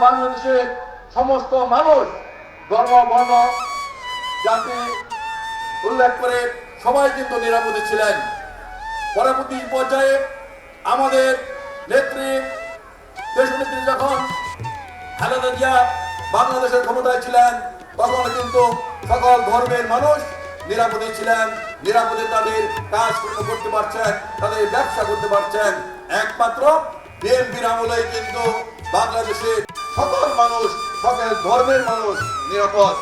বাংলাদেশের সমস্ত মানুষ ধর্ম, বর্ণ, জাতি উল্লেখ করে সবাই কিন্তু নিরাপদে ছিলেন। পরবর্তী পর্যায়ে আমাদের নেত্রী, দেশনেত্রী যখন খালেদা জিয়া বাংলাদেশের ক্ষমতায় ছিলেন, তখন কিন্তু সকল ধর্মের মানুষ নিরাপদে ছিলেন, নিরাপদে তাদের কাজ করতে পারছেন, তাদের ব্যবসা করতে পারছেন। একমাত্র বিএনপির আমলেই কিন্তু বাংলাদেশের সকল মানুষ সকল ধর্মের মানুষ নিরাপদ।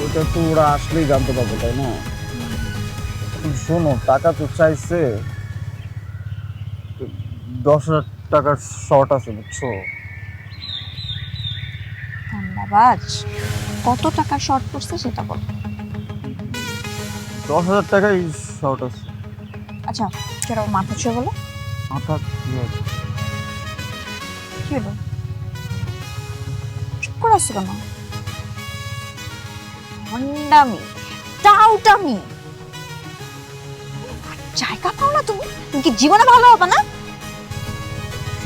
ওইটা তো ওরা আসলেই জানতে পারবে তাই না? শোনো টাকা তো চাইছে দশ হাজার টাকার শর্ট আছে বুঝছ? ধন্যবাদ। কত টাকা শর্ট পড়ছে সেটা বল। দশ হাজার টাকাই শর্ট আছে। আচ্ছা সেটা মাথা ছুঁয়ে বলো। মাথা কি হলো? চুপ করে আসছো কেন? হন্ডামি টাউটামি। জায়গা পাও না তুমি? তুমি কি জীবনে ভালো হবে না?